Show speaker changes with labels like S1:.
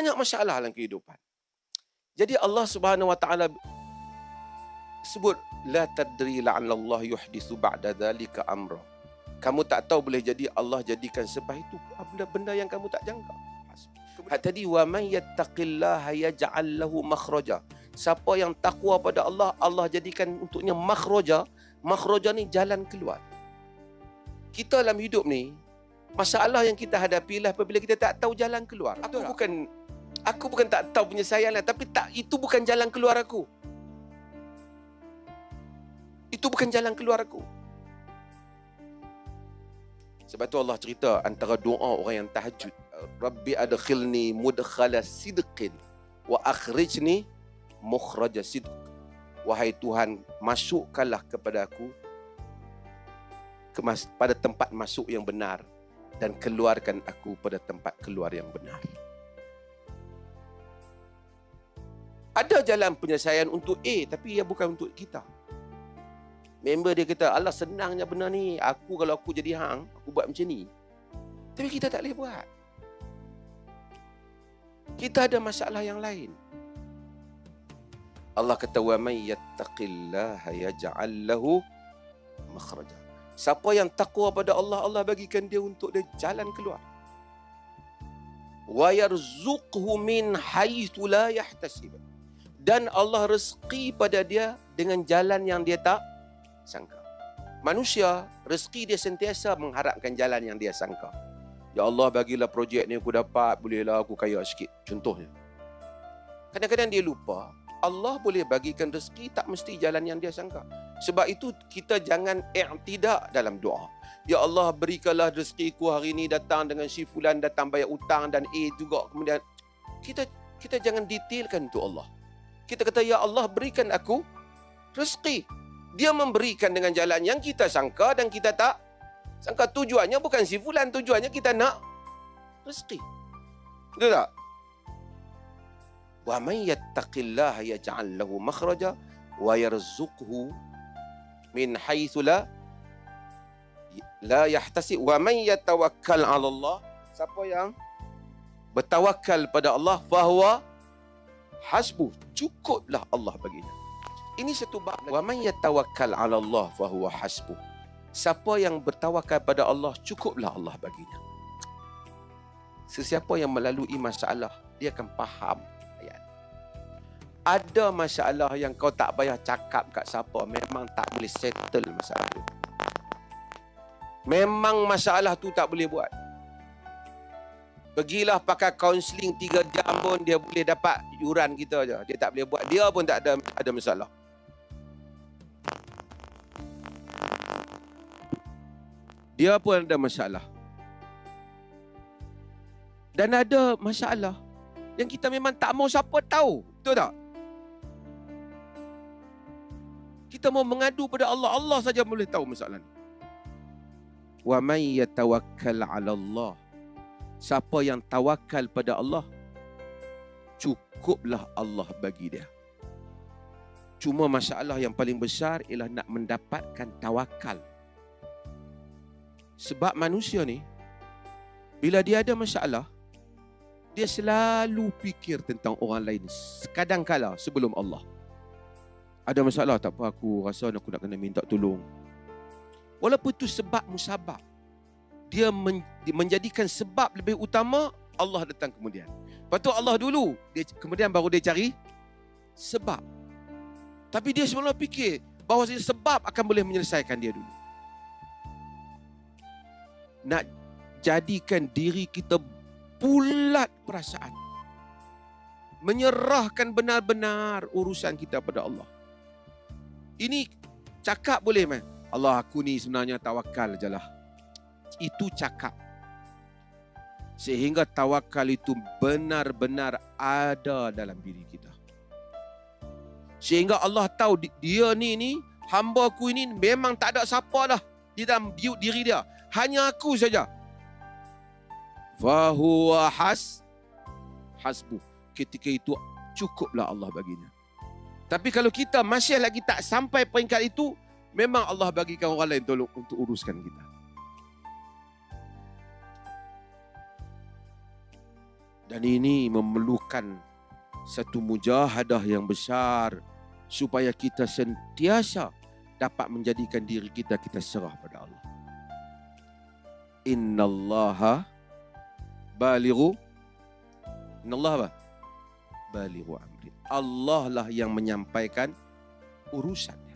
S1: Banyak masalah dalam kehidupan. Jadi Allah Subhanahu Wa Taala sebut la tadri la'alla Allah yuhdithu ba'da dhalika amra. Kamu tak tahu boleh jadi Allah jadikan sebab itu benda, benda yang kamu tak jangka. Kemudian tadi wa man yattaqillaha yaj'al lahu makhraja. Siapa yang takwa pada Allah, Allah jadikan untuknya makhraja. Makhraja ni jalan keluar. Kita dalam hidup ni masalah yang kita hadapi lah apabila kita tak tahu jalan keluar. Aku bukan aku bukan tak tahu penyelesaian lah tapi tak itu bukan jalan keluar aku. Itu bukan jalan keluar aku. Sebab tu Allah cerita antara doa orang yang tahajud. Rabbi adkhilni mudkhala sidqin wa akhrijni mukhraja sidq. Wahai Tuhan, masukkanlah kepada aku pada tempat masuk yang benar dan keluarkan aku pada tempat keluar yang benar. ada jalan penyelesaian untuk A tapi ia bukan untuk kita. Member dia kata, "Allah senangnya benda ni. Aku kalau aku jadi hang, aku buat macam ni." Tapi kita tak boleh buat. Kita ada masalah yang lain. Allah kata, "Wa may yattaqillaha yaj'al lahu makhraja." Siapa yang takwa pada Allah, Allah bagikan dia untuk dia jalan keluar. Wa yarzuqhu min haythu la yahtasib. Dan Allah rezeki pada dia dengan jalan yang dia tak sangka. Manusia, rezeki dia sentiasa mengharapkan jalan yang dia sangka. Ya Allah, bagilah projek ni aku dapat, bolehlah aku kaya sikit. Contohnya. Kadang-kadang dia lupa, Allah boleh bagikan rezeki tak mesti jalan yang dia sangka. Sebab itu kita jangan i'tidak dalam doa. Ya Allah berikanlah rezekiku hari ini datang dengan si fulan datang bayar utang dan A juga kemudian kita kita jangan detailkan untuk Allah. Kita kata ya Allah berikan aku rezeki. Dia memberikan dengan jalan yang kita sangka dan kita tak sangka. Tujuannya bukan si fulan tujuannya kita nak rezeki. Betul tak? Wa man yattaqillaha yaj'al lahu makhraja wa yarzuqhu min haythu la la yahtasi wa man yatawakkal 'ala Allah siapa yang bertawakal pada Allah fahuwa hasbu cukuplah Allah baginya ini satu bab. Wa man yatawakkal 'ala Allah fa huwa hasbuh. Siapa yang bertawakal pada Allah, cukuplah Allah baginya. Sesiapa yang melalui masalah, dia akan faham ayat. Ada masalah yang kau tak payah cakap kat siapa, memang tak boleh settle masalah tu. Memang masalah tu tak boleh buat. Pergilah pakai kaunseling 3 jam pun dia boleh dapat yuran kita aja. Dia tak boleh buat. Dia pun tak ada ada masalah. dia pun ada masalah. Dan ada masalah yang kita memang tak mau siapa tahu. Betul tak? Kita mau mengadu pada Allah, Allah saja boleh tahu masalah ni. Wa may yatawakkal 'ala Allah. Siapa yang tawakal pada Allah, cukuplah Allah bagi dia. Cuma masalah yang paling besar ialah nak mendapatkan tawakal sebab manusia ni bila dia ada masalah dia selalu fikir tentang orang lain kadang kala sebelum Allah. Ada masalah tak apa aku rasa aku nak kena minta tolong. Walaupun itu sebab musabab. Dia menjadikan sebab lebih utama Allah datang kemudian. Lepas tu Allah dulu, dia kemudian baru dia cari sebab. Tapi dia semula fikir bahawa sebab akan boleh menyelesaikan dia dulu nak jadikan diri kita bulat perasaan. Menyerahkan benar-benar urusan kita pada Allah. Ini cakap boleh man? Allah aku ni sebenarnya tawakal je lah. Itu cakap. Sehingga tawakal itu benar-benar ada dalam diri kita. Sehingga Allah tahu dia ni ni hamba aku ini memang tak ada siapa lah di dalam diri dia hanya aku saja. Fahuwa has hasbu. Ketika itu cukuplah Allah baginya. Tapi kalau kita masih lagi tak sampai peringkat itu, memang Allah bagikan orang lain tolong untuk uruskan kita. Dan ini memerlukan satu mujahadah yang besar supaya kita sentiasa dapat menjadikan diri kita kita serah pada Allah. Innallaha balighu Innallaha apa? Balighu amri. Allah lah yang menyampaikan urusan.